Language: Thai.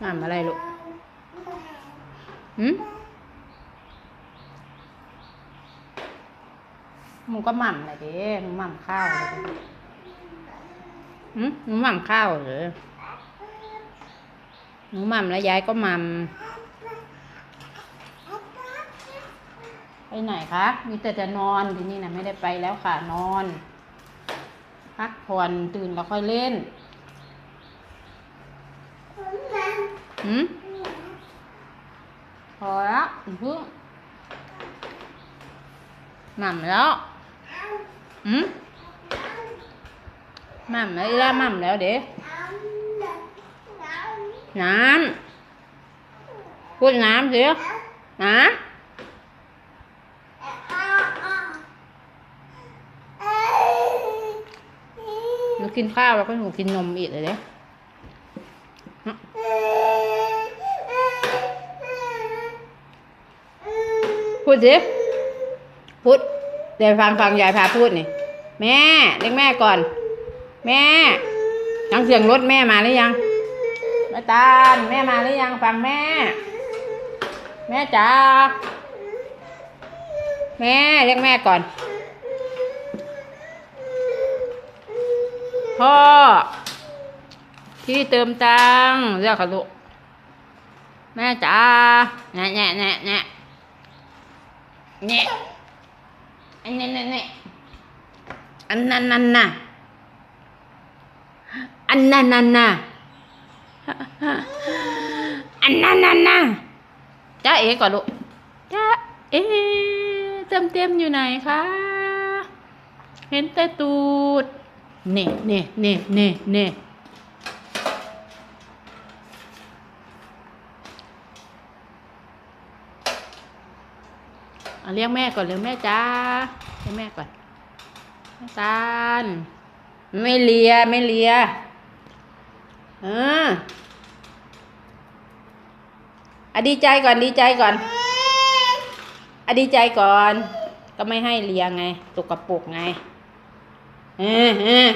หม่ำอะไรลูกหืมหมูก็หม่ำอะไรด้หมูหม่ำข้าวอะไรเด้หืมหมูหม่ำข้าวเหรอหมูหม่ำแล้วยายก็หม่ำไปไหนคะ มีแต่จะนอนที่นี้นะไม่ได้ไปแล้วค่ะนอน พักผ่อนตื่นแล้วค่อยเล่น หืมพอแล้วอย่าเพึ่งหม่ำแล้วหืมหม่ำแล้วอีล่าหม่ำแล้วเด็น้ำพูดน้ำสิน้ำหนูกินข้าวแล้วก็หนูกินนมอีกเลยเด้ พูดสิพูดเดี๋ยวฟังฟังยายพาพูดนี่แม่เรียกแม่ก่อน แม่ยังเสียงรถแม่มาหรือยังแม่ตาลแม่มาหรือยังฟังแม่ แม่จ๋าแม่เรียกแม่ก่อน พ่อ ที่เติมตังเรียกค่ะลูกแม่จ๋าแน่แน่แน่แน่ แน่อันนั้นนั่นน่ะอันนั้นนั่นน่ะอันนั้นนั่นน่ะอันนั้นนั่นน่ะจ้าเอ๋ก่อนลูกจ้าเอ๋เต็มเต็มอยู่ไหนคะเห็นแต่ตูดเน่เน่เน่เน่เน่ เรียกแม่ก่อนเรียกแม่จ้าเรียกแม่ก่อนแม่ตาลไม่เลียไม่เลียเอออดีใจก่อนดีใจก่อนอดีใจก่อน ก็ไม่ให้เลียไงตกกระปุกไงเออเออ